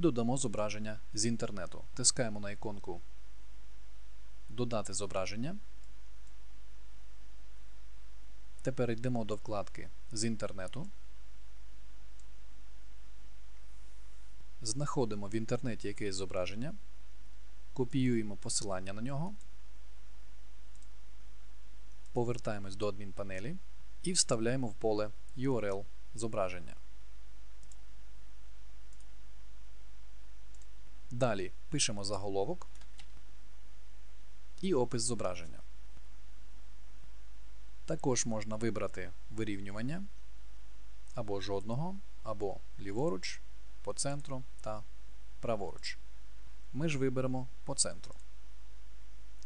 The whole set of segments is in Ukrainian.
Додамо зображення з інтернету. Тискаємо на іконку Додати зображення. Тепер йдемо до вкладки з інтернету. Знаходимо в інтернеті якесь зображення, копіюємо посилання на нього, повертаємось до адмінпанелі і вставляємо в поле URL зображення. Далі пишемо заголовок і опис зображення. Також можна вибрати вирівнювання або жодного, або ліворуч, по центру та праворуч. Ми ж виберемо по центру.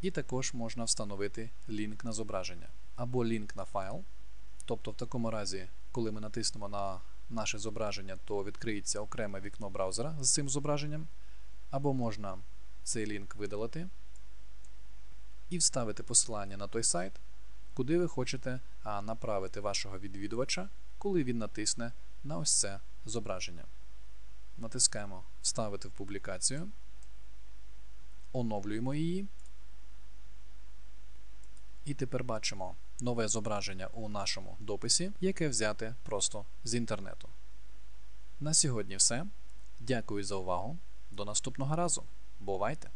І також можна встановити лінк на зображення або лінк на файл. Тобто, в такому разі, коли ми натиснемо на наше зображення, то відкриється окреме вікно браузера з цим зображенням. Або можна цей лінк видалити і вставити посилання на той сайт, куди ви хочете направити вашого відвідувача, коли він натисне на ось це зображення. Натискаємо Вставити в публікацію, оновлюємо її. І тепер бачимо нове зображення у нашому дописі, яке взяте просто з інтернету. На сьогодні все. Дякую за увагу. До наступного разу. Бувайте!